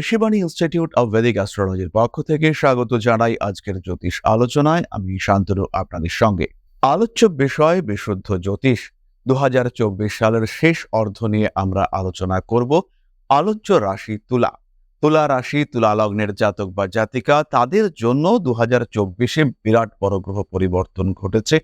Rishibani institute of Vedic অ্যাস্ট্রোলজির পক্ষ থেকে স্বাগত জানাই আজকের জ্যোতিষ আলোচনায়। আমি শান্তনু, আপনাদের সঙ্গে। আলোচ্য বিষয়, বিশুদ্ধ জ্যোতিষ। দু সালের শেষ অর্ধ নিয়ে আমরা আলোচনা করব আলোচ্য রাশি তুলা। তুলা রাশি, তুলা লগ্নের জাতক বা জাতিকা, তাদের জন্য দু হাজার চব্বিশে বিরাট বড় গ্রহ পরিবর্তন ঘটেছে।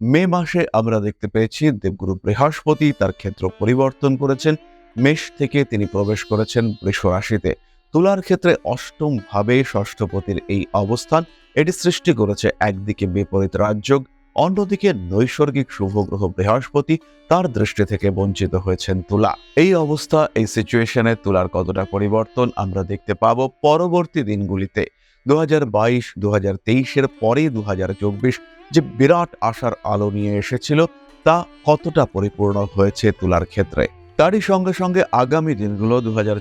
মে মাসে আমরা দেখতে পেয়েছি দেবগুরু বৃহস্পতি তার ক্ষেত্র পরিবর্তন করেছেন। মেষ থেকে তিনি প্রবেশ করেছেন বৃষ রাশিতে তুলার ক্ষেত্রে অষ্টম ভাবে ষষ্ঠপতির এই অবস্থান এটি সৃষ্টি করেছে একদিকে বিপরীত রাজযোগ, অন্যদিকে নৈসর্গিক শুভগ্রহ বৃহস্পতি, তার দৃষ্টি থেকে বঞ্চিত হয়েছেন তুলা। এই অবস্থা, এই সিচুয়েশনে তুলার কতটা পরিবর্তন আমরা দেখতে পাব পরবর্তী দিনগুলিতে। দু হাজার বাইশ দু হাজার তেইশের পরে দু হাজার চব্বিশ যে বিরাট আশার আলো নিয়ে এসেছিল, তা কতটা পরিপূর্ণ হয়েছে তুলার ক্ষেত্রে? তারই সঙ্গে সঙ্গে আগামী দিনগুলো দু হাজার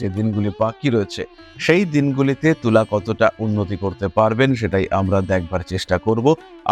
যে দিনগুলি বাকি রয়েছে, সেই দিনগুলিতে তুলা কতটা উন্নতি করতে পারবেন সেটাই আমরা দেখবার চেষ্টা করব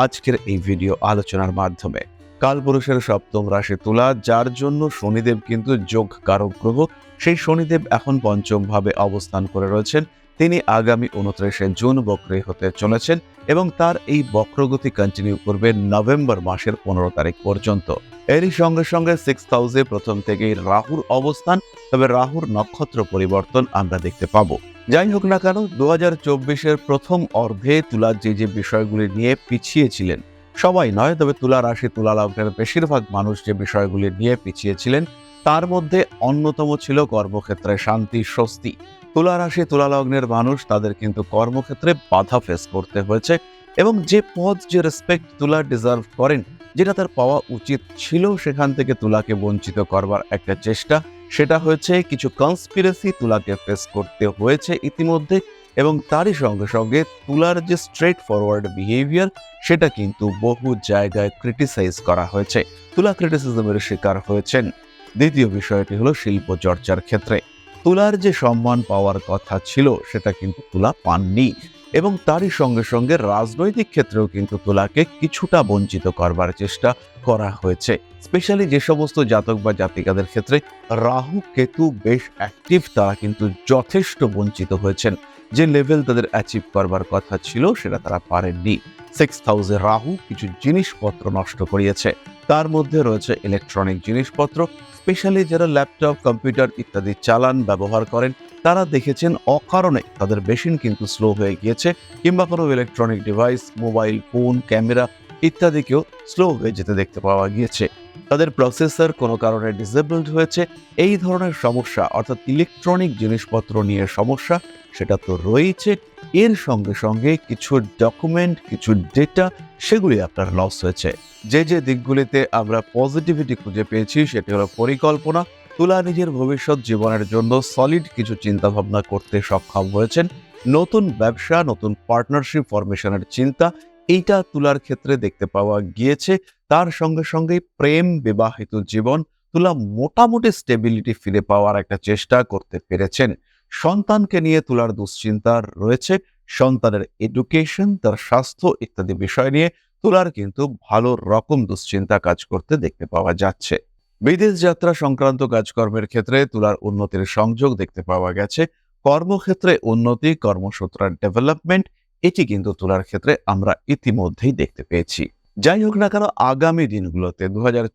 আজকের এই ভিডিও আলোচনার মাধ্যমে। কালপুরুষের সপ্তম রাশি তুলা, যার জন্য শনিদেব কিন্তু যোগ কারক গ্রহ, সেই শনিদেব এখন পঞ্চম ভাবে অবস্থান করে রয়েছেন। তিনি আগামী উনত্রিশে জুন বক্রী হতে চলেছেন এবং তার এই বক্রগতি কন্টিনিউ করবে নভেম্বর মাসের পনেরো তারিখ পর্যন্ত। এরই সঙ্গে সঙ্গে সিক্স হাউসে প্রথম থেকেই রাহুর অবস্থান, তবে রাহুর নক্ষত্র পরিবর্তন আমরা দেখতে পাবো। যাই হোক না কেন দু হাজার চব্বিশের প্রথম অর্ধে তুলার যে যে বিষয়গুলি নিয়ে পিছিয়েছিলেন সবাই নয়, তবে তুলা রাশি, তুলা লগ্নের বেশিরভাগ মানুষ যে বিষয়গুলি নিয়ে পিছিয়ে ছিলেন তার মধ্যে অন্যতম ছিল কর্মক্ষেত্রে শান্তি, স্বস্তি। তুলা রাশি তুলা লগ্নের মানুষ, তাদের কিন্তু কর্মক্ষেত্রে বাধা ফেস করতে হয়েছে এবং যে পদ, যে রেসপেক্ট তুলা ডিজার্ভ করেন, যেটা তার পাওয়া উচিত ছিল, সেখান থেকে তুলাকে বঞ্চিত করবার একটা চেষ্টা। সেটা হয়েছে কিছু কনস্পিরেসি তুলাকে ফেস করতে হয়েছে ইতিমধ্যে এবং তারই সঙ্গে সঙ্গে তুলার যে স্ট্রেট ফরওয়ার্ড বিহেভিয়ার সেটা কিন্তু বহু জায়গায় ক্রিটিসাইজ করা হয়েছে। তুলা ক্রিটিসিজমের শিকার হয়েছেন। দ্বিতীয় বিষয়টি হলো শিল্প চর্চার ক্ষেত্রে। তুলার যে সম্মান পাওয়ার কথা ছিল, সেটা কিন্তু তুলা পাননি এবং তারই সঙ্গে সঙ্গে রাজনৈতিক ক্ষেত্রেও কিন্তু তুলাকে কিছুটা বঞ্চিত করবার চেষ্টা করা হয়েছে। স্পেশালি যে সমস্ত জাতক বা জাতিকাদের ক্ষেত্রে রাহু, কেতু বেশ অ্যাক্টিভ তারা কিন্তু যথেষ্ট বঞ্চিত হয়েছেন। যে লেভেল তাদের অ্যাচিভ করবার কথা ছিল, সেটা তারা পারেননি। সিক্স হাউসে রাহু কিছু জিনিসপত্র নষ্ট করিয়েছে। তার মধ্যে রয়েছে ইলেকট্রনিক জিনিসপত্র স্পেশালি যারা ল্যাপটপ, কম্পিউটার ইত্যাদি চালান, ব্যবহার করেন, তারা দেখেছেন অকারণে তাদের মেশিন কিন্তু স্লো হয়ে গিয়েছে কিংবা কোনো electronic device mobile phone camera ইত্যাদিকেও slow হয়ে যেতে দেখতে পাওয়া গিয়েছে। তাদের প্রসেসর কোনো কারণে ডিসেবলড হয়েছে, এই ধরনের সমস্যা, অর্থাৎ ইলেকট্রনিক জিনিসপত্র নিয়ে সমস্যা, সেটা তো রয়েছে। এর সঙ্গে সঙ্গে কিছু ডকুমেন্ট কিছু ডেটা সেগুলি আপনার লস হয়েছে। যে যে দিকগুলিতে আমরা পজিটিভিটি খুঁজে পেয়েছি, সেটি হলো পরিকল্পনা, তুলা নিজের ভবিষ্যৎ জীবনের জন্য সলিড কিছু চিন্তা ভাবনা করতে সক্ষম হয়েছেন। নতুন ব্যবসা, নতুন পার্টনারশিপ ফরমেশনের চিন্তা এইটা তুলার ক্ষেত্রে দেখতে পাওয়া গিয়েছে। তার সঙ্গে সঙ্গে প্রেম বিবাহিত জীবন তুলা মোটামুটি স্টেবিলিটি ফিরে পাওয়ার একটা চেষ্টা করতে পেরেছেন। সন্তানকে নিয়ে তুলার দুশ্চিন্তা রয়েছে। সন্তানের এডুকেশন তার স্বাস্থ্য ইত্যাদি বিষয় নিয়ে তুলার কিন্তু ভালো রকম দুশ্চিন্তা কাজ করতে দেখতে পাওয়া যাচ্ছে। বিদেশ যাত্রা সংক্রান্ত কাজকর্মের ক্ষেত্রে তুলার উন্নতির সংযোগ দেখতে পাওয়া গেছে। কর্মক্ষেত্রে উন্নতি, কর্মসূত্রার ডেভেলপমেন্ট এটি কিন্তু তুলার ক্ষেত্রে আমরা ইতিমধ্যেই দেখতে পেয়েছি। যাই হোক না কেন, আগামী দিনগুলোতে দু হাজার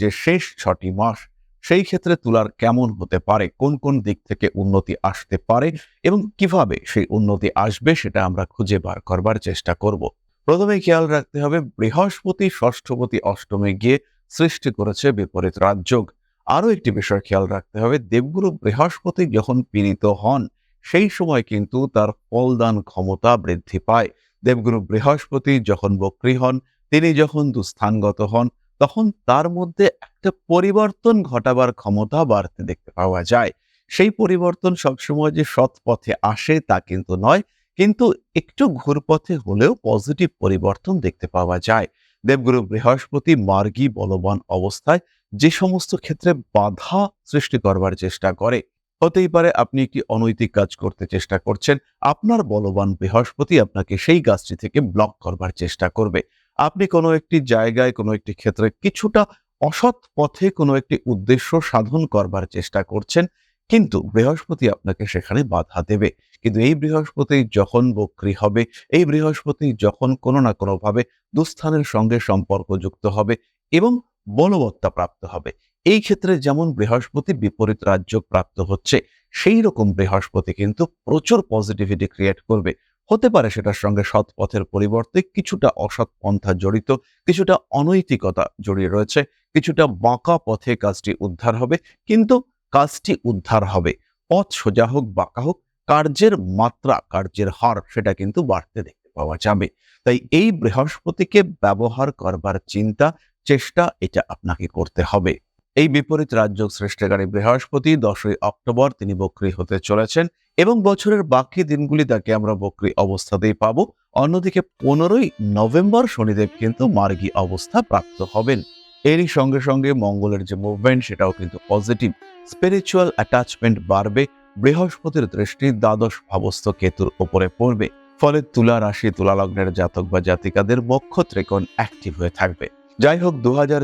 যে শেষ ছটি মাস, সেই ক্ষেত্রে তুলার কেমন হতে পারে, কোন কোন দিক থেকে উন্নতি আসতে পারে এবং কীভাবে সেই উন্নতি আসবে সেটা আমরা খুঁজে বার করবার চেষ্টা করব। প্রথমে খেয়াল রাখতে হবে, বৃহস্পতি, ষষ্ঠপতি, অষ্টমে গিয়ে সৃষ্টি করেছে বিপরীত রাজযোগ। আরও একটি বিষয় খেয়াল রাখতে হবে, দেবগুরু বৃহস্পতি যখন পীড়িত হন সেই সময় কিন্তু তার ফলদান ক্ষমতা বৃদ্ধি পায়। দেবগুরু বৃহস্পতি যখন বক্রী হন, তিনি যখন দুস্থানগত হন, তখন তার মধ্যে একটা পরিবর্তন ঘটাবার ক্ষমতা বাড়তে দেখতে পাওয়া যায়। সেই পরিবর্তন সবসময় যে সৎ পথে আসে তা কিন্তু নয়, কিন্তু একটু ঘুরপথে হলেও পজিটিভ পরিবর্তন দেখতে পাওয়া যায়। দেবগুরু বৃহস্পতি মার্গী বলবান অবস্থায় যে সমস্ত ক্ষেত্রে বাধা সৃষ্টি করবার চেষ্টা করে হতেই পারে আপনি একটি অনৈতিক কাজ করতে চেষ্টা করছেন, আপনার বলবান বৃহস্পতি আপনাকে সেই গাছটি থেকে ব্লক করবার চেষ্টা করবে। আপনি কোনো একটি জায়গায়, কোনো একটি ক্ষেত্রে কিছুটা অসৎ পথে কোনো একটি উদ্দেশ্য সাধন করবার চেষ্টা করছেন, কিন্তু বৃহস্পতি আপনাকে সেখানে বাধা দেবে। কিন্তু এই বৃহস্পতি যখন বক্রি হবে, এই বৃহস্পতি যখন কোনো না কোনোভাবে দুস্থানের সঙ্গে সম্পর্ক যুক্ত হবে এবং বলবত্তা প্রাপ্ত হবে এই ক্ষেত্রে যেমন বৃহস্পতি বিপরীত রাজ্য প্রাপ্ত হচ্ছে, সেই রকম বৃহস্পতি কিন্তু প্রচুর পজিটিভিটি ক্রিয়েট করবে। হতে পারে সেটার সঙ্গে সৎ পথের পরিবর্তে কিছুটা অসৎ পন্থা জড়িত, কিছুটা অনৈতিকতা জড়িয়ে রয়েছে, কিছুটা বাঁকা পথে কাজটি উদ্ধার হবে, কিন্তু কাজটি উদ্ধার হবে। পথ সোজা হোক, বাঁকা হোক, কার্যের মাত্রা, কার্যের হার, সেটা কিন্তু বাড়তে দেখতে পাওয়া যাবে। তাই এই বৃহস্পতিকে ব্যবহার করবার চিন্তা, চেষ্টা, এটা আপনাকে করতে হবে। এই বিপরীত রাজ্য সৃষ্টিকারী বৃহস্পতি দশই অক্টোবর তিনি বক্রী হতে চলেছেন এবং বছরের বাকি দিনগুলি তাকে আমরা বক্রী অবস্থাতেই পাবো। অন্যদিকে পনেরোই নভেম্বর শনিদেব কিন্তু মার্গী অবস্থা প্রাপ্ত হবেন। এরই সঙ্গে সঙ্গে মঙ্গলের যে মুভমেন্ট সেটাও কিন্তু পজিটিভ স্পিরিচুয়াল অ্যাটাচমেন্ট বাড়বে, বৃহস্পতির দৃষ্টি দ্বাদশ ভাবস্থ কেতুর ওপরে পড়বে। ফলে তুলা রাশি, তুলা লগ্নের জাতক বা জাতিকাদের বক্ষ ত্রিকোণ অ্যাক্টিভ হয়ে থাকবে। যাই হোক দু হাজার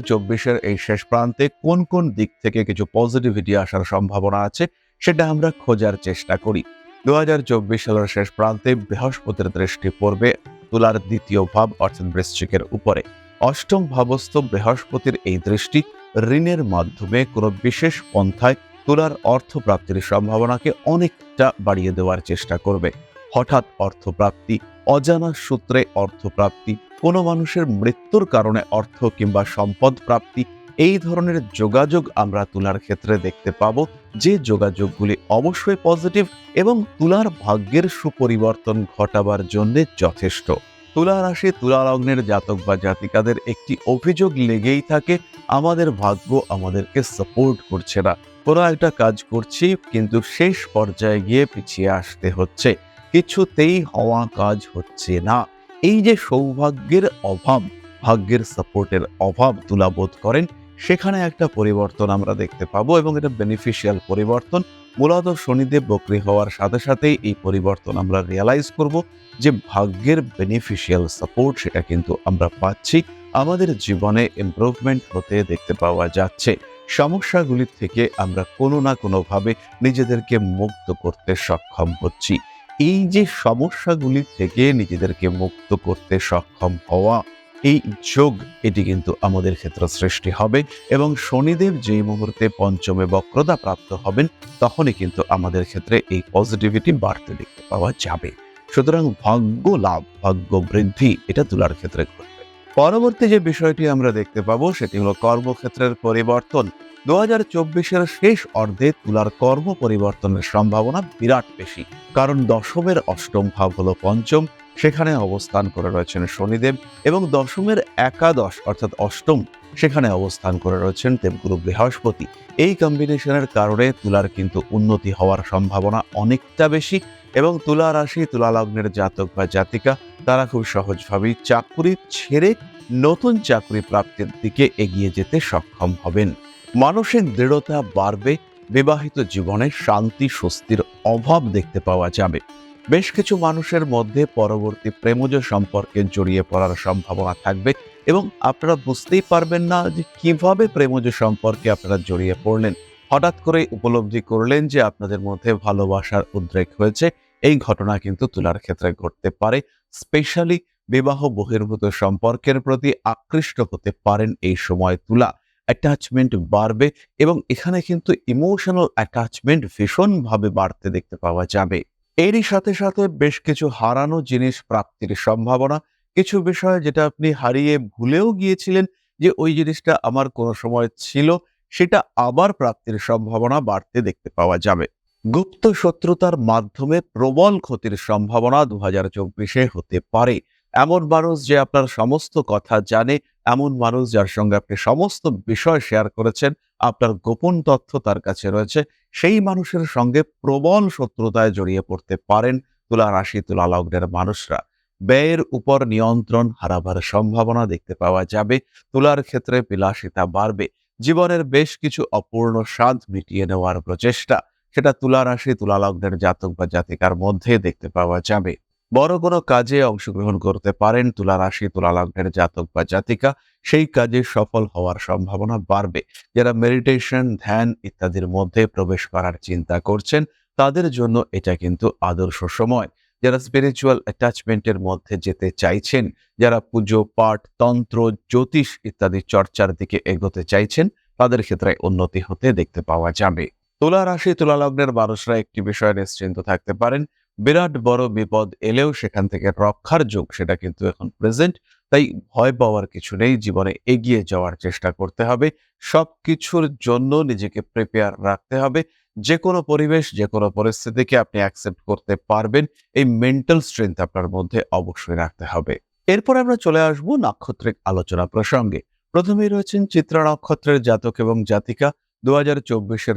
এই শেষ প্রান্তে কোন কোন দিক থেকে কিছু পজিটিভিটি আসার সম্ভাবনা আছে, সেটা আমরা খোঁজার চেষ্টা করি। দু হাজার চব্বিশ সালের শেষ প্রান্তে বৃহস্পতির দৃষ্টি পড়বে তুলার দ্বিতীয় ভাব, অর্থাৎ বৃশ্চিকের উপরে। অষ্টম ভাবস্থ বৃহস্পতির এই দৃষ্টি ঋণের মাধ্যমে কোনো বিশেষ পন্থায় তুলার অর্থপ্রাপ্তির সম্ভাবনাকে অনেকটা বাড়িয়ে দেওয়ার চেষ্টা করবে। হঠাৎ অর্থপ্রাপ্তি, অজানা সূত্রে অর্থপ্রাপ্তি কোনো মানুষের মৃত্যুর কারণে অর্থ কিংবা সম্পদ প্রাপ্তি, এই ধরনের যোগাযোগ আমরা তুলার ক্ষেত্রে দেখতে পাবো। যে যোগাযোগগুলি অবশ্যই পজিটিভ এবং তুলার ভাগ্যের সুপরিবর্তন ঘটাবার জন্য যথেষ্ট। তুলা রাশি, তুলা লগ্নের জাতক বা জাতিকাদের একটি অভিযোগ লেগেই থাকে, আমাদের ভাগ্য আমাদেরকে সাপোর্ট করছে না। কোনো একটা কাজ করছি, কিন্তু শেষ পর্যায়ে গিয়ে পিছিয়ে আসতে হচ্ছে। কিছুতেই হওয়া কাজ হচ্ছে না। এই যে সৌভাগ্যের অভাব, ভাগ্যের সাপোর্টের অভাব তুলা বোধ করেন, সেখানে একটা পরিবর্তন আমরা দেখতে পাবো এবং এটা বেনিফিশিয়াল পরিবর্তন। মূলত শনিদেব বক্রি হওয়ার সাথে সাথেই এই পরিবর্তন আমরা রিয়ালাইজ করব যে ভাগ্যের বেনিফিশিয়াল সাপোর্ট সেটা কিন্তু আমরা পাচ্ছি। আমাদের জীবনে ইমপ্রুভমেন্ট হতে দেখতে পাওয়া যাচ্ছে। সমস্যাগুলি থেকে আমরা কোনো না কোনোভাবে নিজেদেরকে মুক্ত করতে সক্ষম হচ্ছি। এই যে সমস্যাগুলি থেকে নিজেদেরকে মুক্ত করতে সক্ষম হওয়া, এই যোগ এটি কিন্তু আমাদের ক্ষেত্রে সৃষ্টি হবে এবং শনিদেব যে মুহূর্তে পঞ্চমে বক্রতা প্রাপ্ত হবেন, তখনই কিন্তু আমাদের ক্ষেত্রে এই পজিটিভিটি বাড়তে দেখতে পাওয়া যাবে। সুতরাং ভাগ্য লাভ, ভাগ্য বৃদ্ধি, এটা তোলার ক্ষেত্রে ঘটবে। পরবর্তী যে বিষয়টি আমরা দেখতে পাবো, সেটি হলো কর্মক্ষেত্রের পরিবর্তন। দু হাজার চব্বিশের শেষ অর্ধে তুলার কর্ম পরিবর্তনের সম্ভাবনা বিরাট বেশি। কারণ দশমের অষ্টম ভাব হলো পঞ্চম, সেখানে অবস্থান করে রয়েছেন শনিদেব এবং দশমের একাদশ, অর্থাৎ অষ্টম, সেখানে অবস্থান করে রয়েছেন দেবগুরু বৃহস্পতি। এই কম্বিনেশনের কারণে তুলার কিন্তু উন্নতি হওয়ার সম্ভাবনা অনেকটা বেশি এবং তুলা রাশি, তুলা লগ্নের জাতক বা জাতিকা তারা খুব সহজভাবেই চাকরি ছেড়ে নতুন চাকরি প্রাপ্তির দিকে এগিয়ে যেতে সক্ষম হবেন। মানসিক দৃঢ়তা বাড়বে, বিবাহিত জীবনে শান্তি, স্বস্তির অভাব দেখতে পাওয়া যাবে। বেশ কিছু মানুষের মধ্যে পরবর্তী প্রেমজ সম্পর্কে জড়িয়ে পড়ার সম্ভাবনা থাকবে এবং আপনারা বুঝতেই পারবেন না যে কীভাবে প্রেমজ সম্পর্কে আপনারা জড়িয়ে পড়লেন। হঠাৎ করে উপলব্ধি করলেন যে আপনাদের মধ্যে ভালোবাসার উদ্রেক হয়েছে, এই ঘটনা কিন্তু তুলার ক্ষেত্রে ঘটতে পারে। স্পেশালি বিবাহ বহির্ভূত সম্পর্কের প্রতি আকৃষ্ট হতে পারেন এই সময় তুলা। অ্যাটাচমেন্ট বাড়বে এবং এখানে কিন্তু ইমোশনাল অ্যাটাচমেন্ট ভীষণভাবে বাড়তে দেখতে পাওয়া যাবে। এরই সাথে সাথে বেশ কিছু হারানো জিনিস প্রাপ্তির সম্ভাবনা। কিছু বিষয় যেটা আপনি হারিয়ে ভুলেও গিয়েছিলেন যে ওই জিনিসটা আমার কোনো সময় ছিল, সেটা আবার প্রাপ্তির সম্ভাবনা বাড়তে দেখতে পাওয়া যাবে। গুপ্ত শত্রুতার মাধ্যমে প্রবল ক্ষতির সম্ভাবনা দু হাজার চব্বিশে হতে পারে। এমন মানুষ যে আপনার সমস্ত কথা জানে, এমন মানুষ যার সঙ্গে আপনি সমস্ত বিষয় শেয়ার করেছেন, আপনার গোপন তথ্য তার কাছে রয়েছে, সেই মানুষের সঙ্গে প্রবল শত্রুতায় জড়িয়ে পড়তে পারেন তুলা রাশি, তুলা লগ্নের মানুষরা। ব্যয়ের উপর নিয়ন্ত্রণ হারাবার সম্ভাবনা দেখতে পাওয়া যাবে, তুলার ক্ষেত্রে বিলাসিতা বাড়বে। জীবনের বেশ কিছু অপূর্ণ স্বাদ মিটিয়ে নেওয়ার প্রচেষ্টা। সেটা তুলা রাশি, তুলা লগ্নের জাতক বা জাতিকার মধ্যে দেখতে পাওয়া যাবে। বড় কোনো কাজে অংশগ্রহণ করতে পারেন তুলা রাশি, তুলা লগ্নের জাতক বা জাতিকা, সেই কাজে সফল হওয়ার সম্ভাবনা বাড়বে। যারা মেডিটেশন, ধ্যান ইত্যাদির মধ্যে প্রবেশ করার চিন্তা করছেন, তাদের জন্য এটা কিন্তু আদর্শ সময়। যারা স্পিরিচুয়াল অ্যাটাচমেন্টের মধ্যে যেতে চাইছেন, যারা পুজো, পাঠ, তন্ত্র, জ্যোতিষ ইত্যাদি চর্চার দিকে এগোতে চাইছেন, তাদের ক্ষেত্রে উন্নতি হতে দেখতে পাওয়া যাবে। তুলা রাশি, তুলা লগ্নের মানুষরা একটি বিষয়ে নিশ্চিন্ত থাকতে পারেন। বিরাট বড় বিপদ এলেও সেখান থেকে রক্ষার যোগ সেটা কিন্তু এখন প্রেজেন্ট তাই ভয় পাওয়ার কিছু নেই, জীবনে এগিয়ে যাওয়ার চেষ্টা করতে হবে। সবকিছুর জন্য নিজেকে প্রিপেয়ার রাখতে হবে। যে কোনো পরিবেশ যে কোনো পরিস্থিতিকে আপনি অ্যাকসেপ্ট করতে পারবেন। এই মেন্টাল স্ট্রেংথ আপনার মধ্যে অবশ্যই রাখতে হবে। এরপর আমরা চলে আসব নাক্ষত্রিক আলোচনা প্রসঙ্গে। প্রথমেই রয়েছেন চিত্রা নক্ষত্রের জাতক এবং জাতিকা। দু হাজার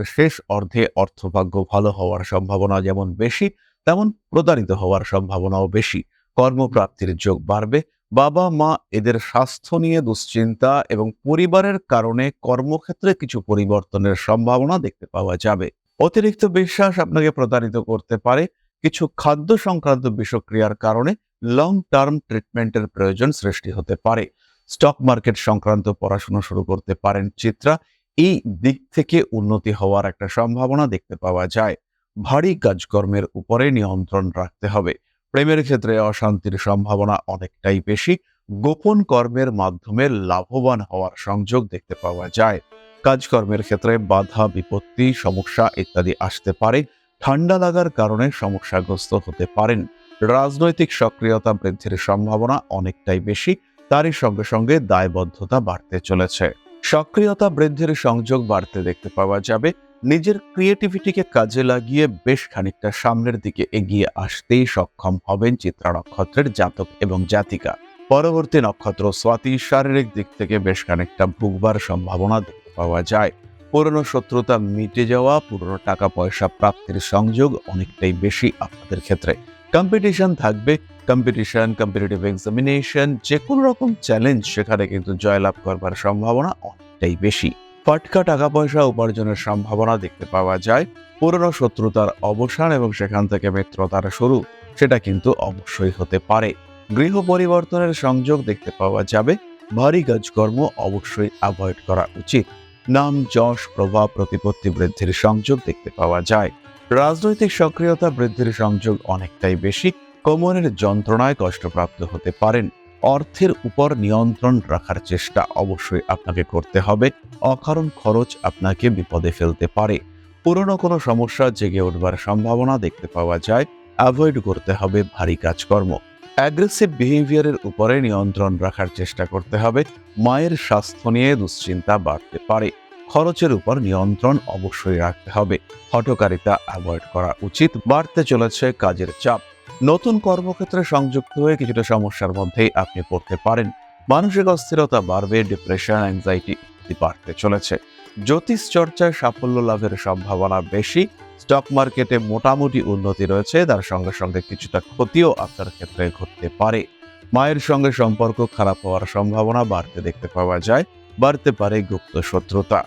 শেষ অর্ধে অর্থভাগ্য ভালো হওয়ার সম্ভাবনা যেমন বেশি, তেমন প্রতারিত হওয়ার সম্ভাবনাও বেশি। কর্মপ্রাপ্তির যোগ বাড়বে। বাবা, মা এদের স্বাস্থ্য নিয়ে দুশ্চিন্তা এবং পরিবারের কারণে কর্মক্ষেত্রে কিছু পরিবর্তনের সম্ভাবনা দেখতে পাওয়া যাবে। অতিরিক্ত বিশ্বাস আপনাকে প্রতারিত করতে পারে। কিছু খাদ্য সংক্রান্ত বিষক্রিয়ার কারণে লং টার্ম ট্রিটমেন্টের প্রয়োজন সৃষ্টি হতে পারে। স্টক মার্কেট সংক্রান্ত পড়াশোনা শুরু করতে পারেন চিত্রা। এই দিক থেকে উন্নতি হওয়ার একটা সম্ভাবনা দেখতে পাওয়া যায়। ভারী কাজকর্মের উপরে নিয়ন্ত্রণ রাখতে হবে। প্রেমের ক্ষেত্রে অশান্তির সম্ভাবনা অনেকটাই বেশি। গোপন কর্মের মাধ্যমে লাভবান হওয়ার সংযোগ দেখতে পাওয়া যায়। কাজকর্মের ক্ষেত্রে বাধা, বিপত্তি, সমস্যা ইত্যাদি আসতে পারে। ঠান্ডা লাগার কারণে সমস্যাগ্রস্ত হতে পারেন। রাজনৈতিক সক্রিয়তা বৃদ্ধির সম্ভাবনা অনেকটাই বেশি। তারই সঙ্গে সঙ্গে দায়বদ্ধতা বাড়তে চলেছে। সক্রিয়তা বৃদ্ধির সংযোগ বাড়তে দেখতে পাওয়া যাবে। নিজের ক্রিয়েটিভিটিকে কাজে লাগিয়ে বেশ খানিকটা সামনের দিকে এগিয়ে আসতেই সক্ষম হবেন চিত্রা নক্ষত্রের জাতক এবং জাতিকা। পরবর্তী নক্ষত্র স্বাতি শারীরিক দিক থেকে বেশ খানিকটা ভুগবার সম্ভাবনা দেখতে পাওয়া যায়। পুরনো শত্রুতা মিটে যাওয়া, পুরনো টাকা পয়সা প্রাপ্তির সংযোগ অনেকটাই বেশি আপনাদের ক্ষেত্রে। কম্পিটিশন থাকবে কম্পিটিশন কম্পিটিটিভ এক্সামিনেশন যে কোনো রকম চ্যালেঞ্জ সেখানে কিন্তু জয়লাভ করবার সম্ভাবনা অনেকটাই বেশি। ফাটকা টাকা পয়সা উপার্জনের সম্ভাবনা দেখতে পাওয়া যায়, পুরনো শত্রুতার অবসান এবং সেখান থেকে মিত্রতার শুরু, সেটা কিন্তু অবশ্যই হতে পারে। গৃহ পরিবর্তনের সংযোগ দেখতে পাওয়া যাবে, ভারী কাজকর্ম অবশ্যই অ্যাভয়েড করা উচিত। নাম, যশ, প্রভাব, প্রতিপত্তি বৃদ্ধির সংযোগ দেখতে পাওয়া যায়। রাজনৈতিক সক্রিয়তা বৃদ্ধির সংযোগ অনেকটাই বেশি। কোমরের যন্ত্রণায় কষ্টপ্রাপ্ত হতে পারেন। অর্থের উপর নিয়ন্ত্রণ রাখার চেষ্টা অবশ্যই আপনাকে করতে হবে। অকারণ খরচ আপনাকে বিপদে ফেলতে পারে। পুরনো কোনো সমস্যা জেগে উঠবার সম্ভাবনা দেখতে পাওয়া যায়। অ্যাভয়েড করতে হবে ভারী কাজকর্ম। অ্যাগ্রেসিভ বিহেভিয়ারের উপরে নিয়ন্ত্রণ রাখার চেষ্টা করতে হবে। মায়ের স্বাস্থ্য নিয়ে দুশ্চিন্তা বাড়তে পারে। খরচের উপর নিয়ন্ত্রণ অবশ্যই রাখতে হবে। হটকারিতা অ্যাভয়েড করা উচিত। বাড়তে চলেছে কাজের চাপ। নতুন কর্মক্ষেত্রে সংযুক্ত হয়ে কিছুটা সমস্যার মধ্যেই আপনি পড়তে পারেন। মানসিক অস্থিরতা বাড়বে ডিপ্রেশন অ্যাংজাইটি বাড়তে চলেছে। জ্যোতিষ চর্চায় সাফল্য লাভের সম্ভাবনা বেশি। স্টক মার্কেটে মোটামুটি উন্নতি রয়েছে, তার সঙ্গে সঙ্গে কিছুটা ক্ষতিও আপনার ক্ষেত্রে ঘটতে পারে। মায়ের সঙ্গে সম্পর্ক খারাপ হওয়ার সম্ভাবনা বাড়তে দেখতে পাওয়া যায়। বাড়তে পারে গুপ্ত শত্রুতা।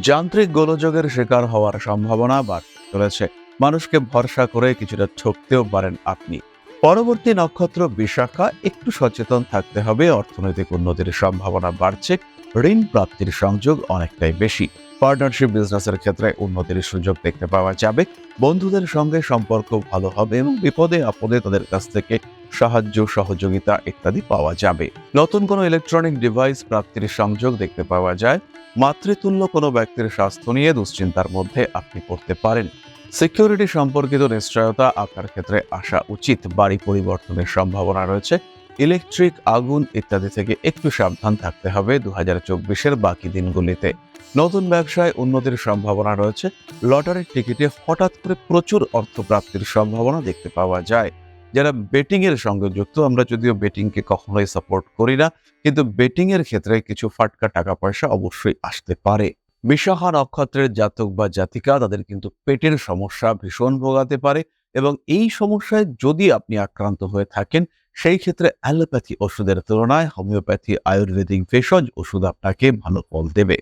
যান্ত্রিক গোলযোগের শিকার হওয়ার সম্ভাবনা বাড়তে চলেছে। মানুষকে ভরসা করে কিছুটা ঠকতেও পারেন আপনি। পরবর্তী নক্ষত্র বিশাখা, একটু সচেতন থাকতে হবে। অর্থনৈতিক উন্নতির সম্ভাবনা বাড়ছে। ঋণ প্রাপ্তির সংযোগ অনেকটাই বেশি। পার্টনারশিপ বিজনেসের ক্ষেত্রে উন্নতির সুযোগ দেখতে পাওয়া যাবে। বন্ধুদের সঙ্গে সম্পর্ক ভালো হবে এবং বিপদে আপদে তাদের কাছ থেকে সাহায্য, সহযোগিতা ইত্যাদি পাওয়া যাবে। নতুন কোনো ইলেকট্রনিক ডিভাইস প্রাপ্তির সংযোগ দেখতে পাওয়া যায়। মাতৃতুল্য কোনো ব্যক্তির স্বাস্থ্য নিয়ে দুশ্চিন্তার মধ্যে আপনি পড়তে পারেন। সিকিউরিটি সম্পর্কিত নিশ্চয়তা আপনার ক্ষেত্রে আসা উচিত। বাড়ি পরিবর্তনের সম্ভাবনা রয়েছে। ইলেকট্রিক আগুন ইত্যাদি থেকে একটু সাবধান থাকতে হবে। দু হাজার চব্বিশের বাকি দিনগুলিতে নতুন ব্যবসায় উন্নতির সম্ভাবনা রয়েছে। লটারির টিকিটে হঠাৎ করে প্রচুর অর্থ প্রাপ্তির সম্ভাবনা দেখতে পাওয়া যায়। যারা বেটিং এর সঙ্গে যুক্ত, আমরা যদিও বেটিংকে কখনোই সাপোর্ট করি না, কিন্তু বেটিং এর ক্ষেত্রে কিছু ফাটকা টাকা পয়সা অবশ্যই আসতে পারে। বিশাখা নক্ষত্রের জাতক বা জাতিকা তাদের কিন্তু পেটের সমস্যা ভীষণ ভোগাতে পারে এবং এই সমস্যায় যদি আপনি আক্রান্ত হয়ে থাকেন, সেই ক্ষেত্রে অ্যালোপ্যাথি ওষুধের তুলনায় হোমিওপ্যাথি, আয়ুর্বেদিক ভেষজ ওষুধ আপনাকে ভালো ফল দেবে।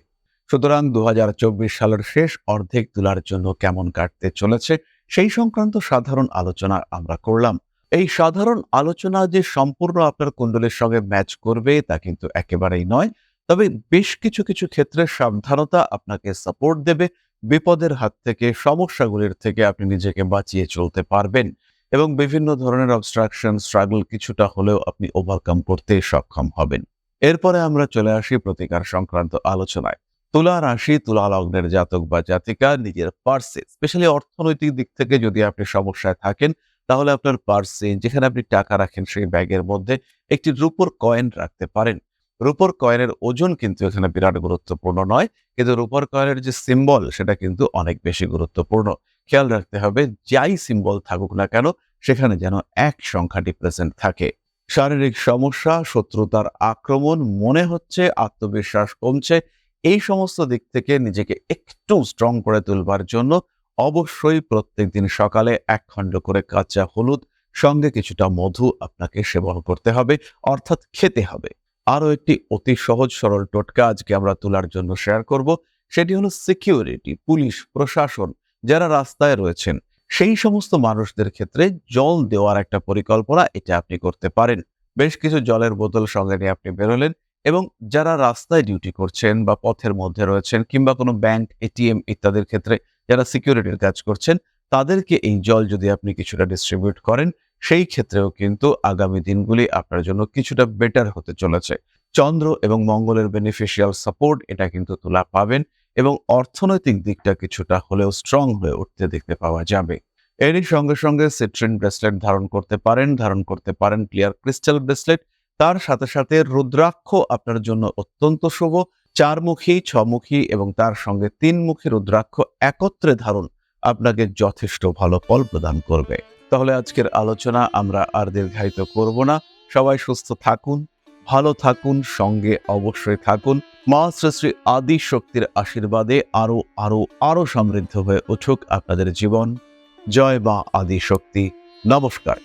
সুতরাং দু হাজার চব্বিশ সালের শেষ অর্ধেক তুলার জন্য কেমন কাটতে চলেছে সেই সংক্রান্ত সাধারণ আলোচনা আমরা করলাম। এই সাধারণ আলোচনা যে সম্পূর্ণ আপনার কুণ্ডলের সঙ্গে ম্যাচ করবে তা কিন্তু একেবারেই নয়, তবে বেশ কিছু কিছু ক্ষেত্রে সাবধানতা আপনাকে সাপোর্ট দেবে, বিপদের হাত থেকে, সমস্যাগুলির থেকে আপনি নিজেকে বাঁচিয়ে চলতে পারবেন এবং বিভিন্ন ধরনের অবস্ট্রাকশন স্ট্রাগল কিছুটা হলেও আপনি ওভারকাম করতে সক্ষম হবেন। এরপরে আমরা চলে আসি প্রতিকার সংক্রান্ত আলোচনায়। তুলা রাশি, তুলা লগ্নের জাতক বা জাতিকা, নিজের পার্সে, স্পেশালি অর্থনৈতিক দিক থেকে যদি আপনি সমস্যায় থাকেন, তাহলে আপনার পার্সে, যেখানে আপনি টাকা রাখেন সেই ব্যাগের মধ্যে একটি রূপোর কয়েন রাখতে পারেন। রূপোর কয়েনের ওজন কিন্তু এখানে বিরাট গুরুত্বপূর্ণ নয়, কিন্তু রূপোর কয়েনের যে সিম্বল সেটা কিন্তু অনেক বেশি গুরুত্বপূর্ণ। খেয়াল রাখতে হবে, যাই সিম্বল থাকুক না কেন, সেখানে যেন এক সংখ্যাটি প্রেজেন্ট থাকে। শারীরিক সমস্যা, শত্রুতার আক্রমণ, মনে হচ্ছে, আত্মবিশ্বাস কমছে এই সমস্ত দিক থেকে নিজেকে একটু স্ট্রং করে তুলবার জন্য অবশ্যই প্রত্যেকদিন সকালে এক খণ্ড করে কাঁচা হলুদ, সঙ্গে কিছুটা মধু আপনাকে সেবন করতে হবে, অর্থাৎ খেতে হবে। আরও একটি অতি সহজ সরল টোটকা আজকে আমরা তোলার জন্য শেয়ার করব, সেটি হলো সিকিউরিটি পুলিশ, প্রশাসন যারা রাস্তায় রয়েছেন। সেই সমস্ত মানুষদের ক্ষেত্রে জল দেওয়ার একটা পরিকল্পনা এটা আপনি করতে পারেন। বেশ কিছু জলের বোতল সঙ্গে নিয়ে আপনি বেরোলেন এবং যারা রাস্তায় ডিউটি করছেন বা পথের মধ্যে রয়েছেন কিংবা কোনো ব্যাংক এটিএম ইত্যাদির ক্ষেত্রে যারা সিকিউরিটির কাজ করছেন, তাদেরকে এই জল যদি আপনি কিছুটা ডিস্ট্রিবিউট করেন, সেই ক্ষেত্রেও কিন্তু আগামী দিনগুলি আপনার জন্য কিছুটা বেটার হতে চলেছে। চন্দ্র এবং মঙ্গলের বেনিফিশিয়াল সাপোর্ট এটা কিন্তু তোলা পাবেন এবং অর্থনৈতিক দিকটা কিছুটা হলেও স্ট্রং হয়ে উঠতে দেখতে পাওয়া যাবে। এরই সঙ্গে সঙ্গে সিট্রিন ব্রেসলেট ধারণ করতে পারেন, ধারণ করতে পারেন ক্লিয়ার ক্রিস্টাল ব্রেসলেট তার সাথে সাথে রুদ্রাক্ষ আপনার জন্য অত্যন্ত শুভ। চারমুখী, ছমুখী এবং তার সঙ্গে তিনমুখী রুদ্রাক্ষ একত্রে ধারণ আপনাকে যথেষ্ট ভালো ফল প্রদান করবে। তাহলে আজকের আলোচনা আমরা আর দীর্ঘায়িত করব না। সবাই সুস্থ থাকুন, ভালো থাকুন, সঙ্গে অবশ্যই থাকুন। মা শ্রী আদি শক্তির আশীর্বাদে আরও আরও আরও সমৃদ্ধ হয়ে উঠুক আপনাদের জীবন। জয় বা আদি শক্তি। নমস্কার।